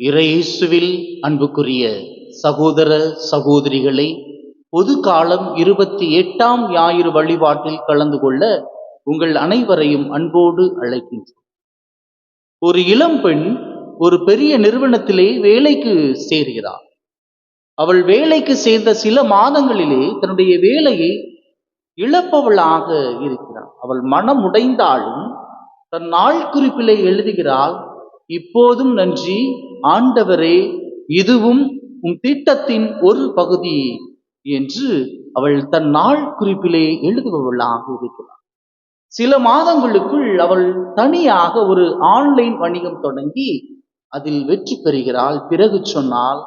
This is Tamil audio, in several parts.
இறையேசுவில் அன்புக்குரிய சகோதர சகோதரிகளை பொது காலம் இருபத்தி எட்டாம் ஞாயிறு வழிபாட்டில் கலந்து கொள்ள உங்கள் அனைவரையும் அன்போடு அழைக்கின்றோம். ஒரு இளம்பெண் ஒரு பெரிய நிறுவனத்திலே வேலைக்கு சேர்கிறார் அவள் வேலைக்கு சேர்ந்த சில மாதங்களிலே தன்னுடைய வேலையை இழப்பவளாக இருக்கிறாள். அவள் மனம் உடைந்தாலும் தன் நாள் குறிப்பிலே எழுதுகிறாள் இப்போதும் நன்றி. ஆண்டவரே இதுவும் உம் திட்டத்தின் ஒரு பகுதி என்று அவள் தன் நாள் குறிப்பிலே எழுதுபவளாக இருக்கிறார் சில மாதங்களுக்குள் அவள் தனியாக ஒரு ஆன்லைன் வணிகம் தொடங்கி அதில் வெற்றி பெறுகிறாள். பிறகு சொன்னால்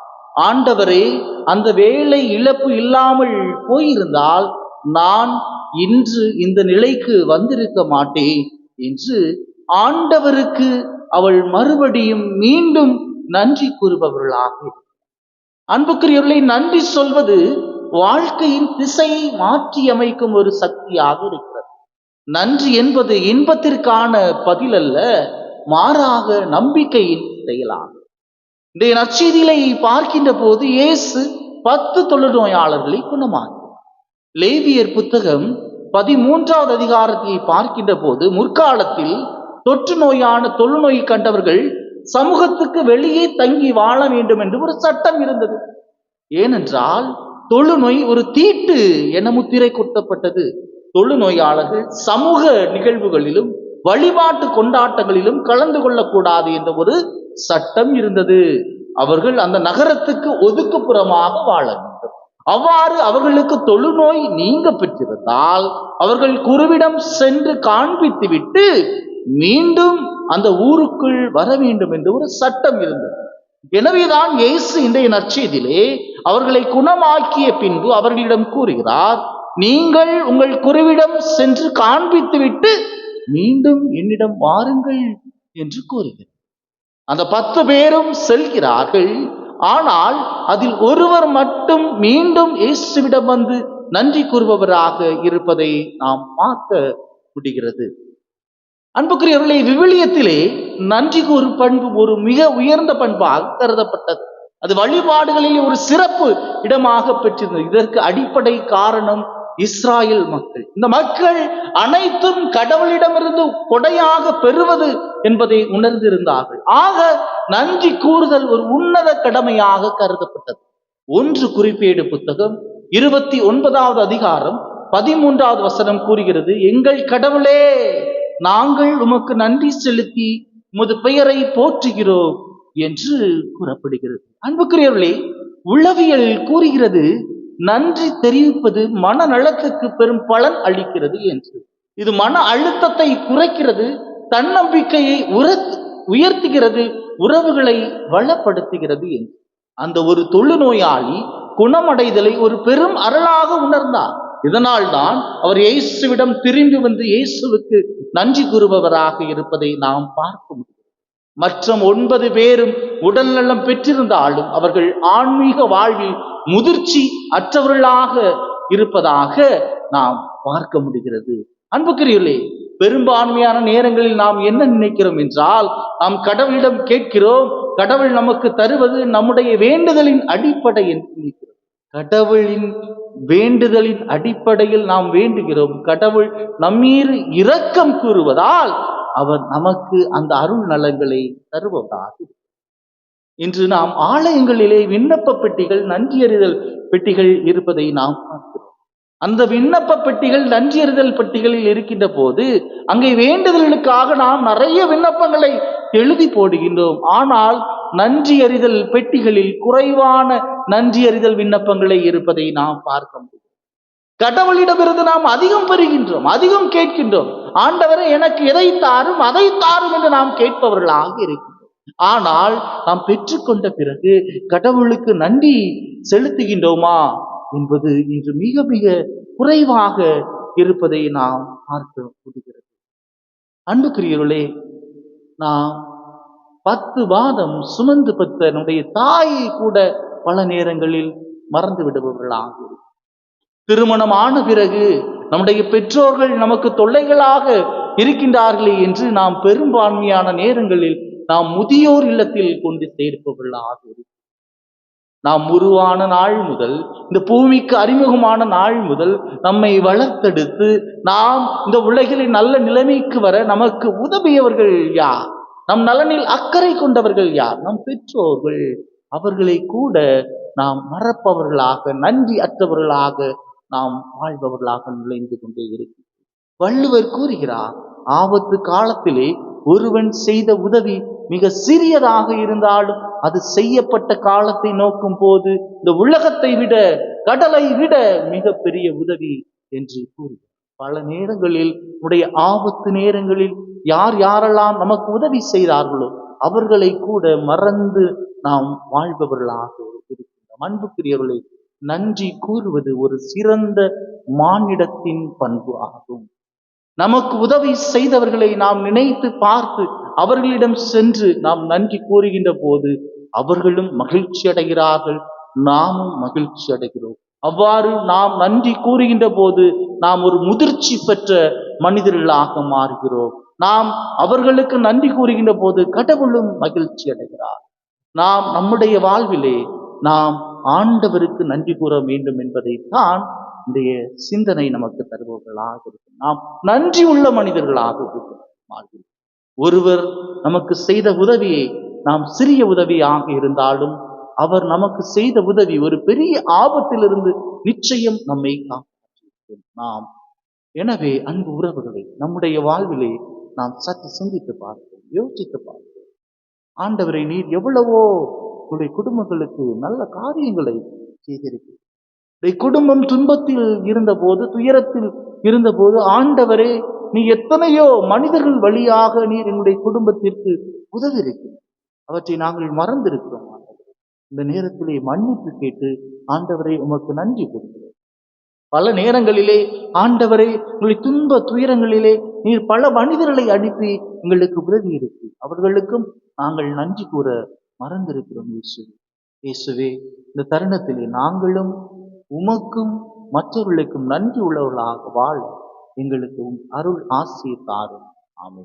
ஆண்டவரே அந்த வேலை இழப்பு இல்லாமல் போயிருந்தால் நான் இன்று இந்த நிலைக்கு வந்திருக்க மாட்டேன் என்று ஆண்டவருக்கு அவள் மறுபடியும் மீண்டும் நன்றி கூறுபவர்களாக. அன்புக்குரியவர்களை நன்றி சொல்வது வாழ்க்கையின் திசையை மாற்றி அமைக்கும் ஒரு சக்தியாக இருக்கிறது. நன்றி என்பது இன்பத்திற்கான பதில் அல்ல மாறாக நம்பிக்கையின் செயலாகும். இன்றைய நச்செய்திகளை பார்க்கின்ற போது இயேசு பத்து தொழுநோயாளர்களை குணமாக்கினார் லேவியர் புத்தகம் பதிமூன்றாவது அதிகாரத்தை பார்க்கின்ற போது முற்காலத்தில் தொற்று நோயான தொழுநோய் கண்டவர்கள் சமூகத்துக்கு வெளியே தங்கி வாழ வேண்டும் என்று ஒரு சட்டம் இருந்தது. ஏனென்றால் தொழுநோய் ஒரு தீட்டு என முத்திரை குத்தப்பட்டது தொழுநோயாளர்கள் சமூக நிகழ்வுகளிலும் வழிபாட்டு கொண்டாட்டங்களிலும் கலந்து கொள்ளக்கூடாது என்ற ஒரு சட்டம் இருந்தது. அவர்கள் அந்த நகரத்துக்கு ஒதுக்குப்புறமாக வாழ வேண்டும். அவ்வாறு அவர்களுக்கு தொழுநோய் நீங்க பெற்றிருந்தால் அவர்கள் குருவிடம் சென்று காண்பித்துவிட்டு மீண்டும் அந்த ஊருக்குள் வர வேண்டும் என்று ஒரு சட்டம் இருந்தது. எனவேதான் இயேசு இன்றைய நற்செய்தியிலே அவர்களை குணமாக்கிய பின்பு அவர்களிடம் கூறுகிறார் நீங்கள் உங்கள் குருவிடம் சென்று காண்பித்துவிட்டு மீண்டும் என்னிடம் வாருங்கள் என்று கூறுகிறார் அந்த பத்து பேரும் செல்கிறார்கள். ஆனால் அதில் ஒருவர் மட்டும் மீண்டும் இயேசுவிடம் வந்து நன்றி கூறுபவராக இருப்பதை நாம் பார்க்க முடிகிறது. அன்புக்குரியவர்களே விவிலியத்திலே நன்றி ஒரு பண்பு ஒரு மிக உயர்ந்த பண்பாக கருதப்பட்டது. அது வழிபாடுகளில் ஒரு சிறப்பு இடமாக பெற்றிருந்தது. இதற்கு அடிப்படை காரணம் இஸ்ராயல் மக்கள். இந்த மக்கள் அனைத்தும் கடவுளிடமிருந்து கொடையாக பெறுவது என்பதை உணர்ந்திருந்தார்கள். ஆக நன்றி கூறுதல் ஒரு உன்னத கடமையாக கருதப்பட்டது. ஒன்று குறிப்பேடு புத்தகம் இருபத்தி ஒன்பதாவது அதிகாரம் பதிமூன்றாவது வசனம் கூறுகிறது எங்கள் கடவுளே நாங்கள் உமக்கு நன்றி செலுத்தி உமது பெயரை போற்றுகிறோம் என்று கூறப்படுகிறது. அன்புக்குரியவர்களே உளவியல் கூறுகிறது நன்றி தெரிவிப்பது மனநலத்துக்கு பெரும் பலன் அளிக்கிறது என்று. இது மன அழுத்தத்தை குறைக்கிறது தன்னம்பிக்கையை உர உயர்த்துகிறது உறவுகளை வளப்படுத்துகிறது என்று. அந்த ஒரு தொழுநோயாளி குணமடைதலை ஒரு பெரும் அருளாக உணர்ந்தார். இதனால் தான் அவர் இயேசுவிடம் திரும்பி வந்து இயேசுவுக்கு நன்றி கூறுபவராக இருப்பதை நாம் பார்க்க முடியும். மற்ற ஒன்பது பேரும் உடல்நலம் பெற்றிருந்தாலும் அவர்கள் ஆன்மீக வாழ்வில் முதிர்ச்சி அற்றவர்களாக இருப்பதாக நாம் பார்க்க முடிகிறது. அன்புக்குரியர்களே பெரும்பான்மையான நேரங்களில் நாம் என்ன நினைக்கிறோம் என்றால் நாம் கடவுளிடம் கேட்கிறோம் கடவுள் நமக்கு தருவது நம்முடைய வேண்டுதலின் அடிப்படை என்று நினைக்கிறோம். கடவுளின் வேண்டுதலின் அடிப்படையில் நாம் வேண்டுகிறோம். கடவுள் நம்மீது இரக்கம் கூறுவதால் அவர் நமக்கு அந்த அருள் நலங்களை தருவதாக இன்று நாம் ஆலயங்களிலே விண்ணப்ப பெட்டிகள் நன்றியறிதல் பெட்டிகள் இருப்பதை நாம் பார்க்கிறோம். அந்த விண்ணப்ப பெட்டிகள் நன்றியறிதல் பெட்டிகளில் இருக்கின்ற போது அங்கே வேண்டுதல்களுக்காக நாம் நிறைய விண்ணப்பங்களை எழுதி போடுகின்றோம். ஆனால் நன்றி அறிதல் பெட்டிகளில் குறைவான நன்றி அறிதல் விண்ணப்பங்களை இருப்பதை நாம் பார்க்க முடியும். கடவுளிடமிருந்து நாம் அதிகம் பெறுகின்றோம் அதிகம் கேட்கின்றோம். ஆண்டவரை எனக்கு எதை தாரும் அதை தாரும் என்று நாம் கேட்பவர்களாக இருக்கின்றோம். ஆனால் நாம் பெற்றுக்கொண்ட பிறகு கடவுளுக்கு நன்றி செலுத்துகின்றோமா என்பது இன்று மிக மிக குறைவாக இருப்பதை நாம் பார்க்க முடிகிறது. அன்புக்குரியவர்களே நாம் பத்து வாதம் சுமந்து பெற்ற நம்முடைய தாயை கூட பல நேரங்களில் மறந்து விடுபவர்களாக திருமணம் ஆன பிறகு நம்முடைய பெற்றோர்கள் நமக்கு தொல்லைகளாக இருக்கின்றார்களே என்று நாம் பெரும்பான்மையான நேரங்களில் நாம் முதியோர் இல்லத்தில் கொண்டு சேர்ப்பவர்களாக நாம் உருவான நாள் முதல் இந்த பூமிக்கு அறிமுகமான நாள் முதல் நம்மை வளர்த்தெடுத்து நாம் இந்த உலகில் நல்ல நிலைமைக்கு வர நமக்கு உதவியவர்கள் யார்? நம் நலனில் அக்கறை கொண்டவர்கள் யார்? நம் பெற்றோர்கள். அவர்களை கூட நாம் மறப்பவர்களாக நன்றி அற்றவர்களாக நாம் வாழ்பவர்களாக நுழைந்து கொண்டே இருக்கிறோம் வள்ளுவர் கூறுகிறார் ஆபத்து காலத்திலே ஒருவன் செய்த உதவி மிக சிறியதாக இருந்தாலும் அது செய்யப்பட்ட காலத்தை நோக்கும் போது இந்த உலகத்தை விட கடலை விட மிக பெரிய உதவி என்று கூறுகிறார். பல நேரங்களில் உடைய ஆபத்து நேரங்களில் யார் யாரெல்லாம் நமக்கு உதவி செய்தார்களோ அவர்களை கூட மறந்து நாம் வாழ்பவர்களாக இருக்கின்றோம். அன்புக்குரியவர்களை நன்றி கூறுவது ஒரு சிறந்த மானிடத்தின் பண்பு ஆகும். நமக்கு உதவி செய்தவர்களை நாம் நினைத்து பார்த்து அவர்களிடம் சென்று நாம் நன்றி கூறுகின்ற போது அவர்களும் மகிழ்ச்சி அடைகிறார்கள் நாமும் மகிழ்ச்சி அடைகிறோம் அவ்வாறு நாம் நன்றி கூறுகின்ற போது நாம் ஒரு முதிர்ச்சி பெற்ற மனிதர்களாக மாறுகிறோம். நாம் அவர்களுக்கு நன்றி கூறுகின்ற போது கடவுளும் மகிழ்ச்சி அடைகிறார். நாம் நம்முடைய வாழ்விலே நாம் ஆண்டவருக்கு நன்றி கூற வேண்டும் என்பதைத்தான் இன்றைய சிந்தனை நமக்கு தருபவர்களாக இருக்கும் நாம் நன்றி உள்ள மனிதர்களாக இருக்கிறோம் ஒருவர் நமக்கு செய்த உதவியை நாம் சிறிய உதவியாக இருந்தாலும் அவர் நமக்கு செய்த உதவி ஒரு பெரிய ஆபத்திலிருந்து நிச்சயம் நம்மை காப்பாற்றியிருக்கும் நாம். எனவே அன்பு உறவுகளை நம்முடைய வாழ்விலே நாம் சற்று சிந்தித்து பார்ப்போம் யோசித்து பார்ப்போம். ஆண்டவரை நீர் எவ்வளவோ உடைய குடும்பங்களுக்கு நல்ல காரியங்களை செய்திருக்கிறீர். உடைய குடும்பம் துன்பத்தில் இருந்தபோது துயரத்தில் இருந்தபோது ஆண்டவரே நீ எத்தனையோ மனிதர்கள் வழியாக நீர் என்னுடைய குடும்பத்திற்கு உதவி இருக்கிறீர் அவற்றை நாங்கள் மறந்திருக்கிறோம். இந்த நேரத்திலே மன்னிப்பு கேட்டு ஆண்டவரை உமக்கு நன்றி கொடுக்கிறோம் பல நேரங்களிலே ஆண்டவரை உங்களுடைய துன்ப துயரங்களிலே நீர் பல மனிதர்களை அனுப்பி எங்களுக்கு உதவி இருக்கு. அவர்களுக்கும் நாங்கள் நன்றி கூற மறந்திருக்கிறோம் இயேசு. இயேசுவே இந்த தருணத்திலே நாங்களும் உமக்கும் மற்றவர்களுக்கும் நன்றி உள்ளவர்களாக வாழ எங்களுக்கு அருள் ஆசிரியர் தாரும் ஆமை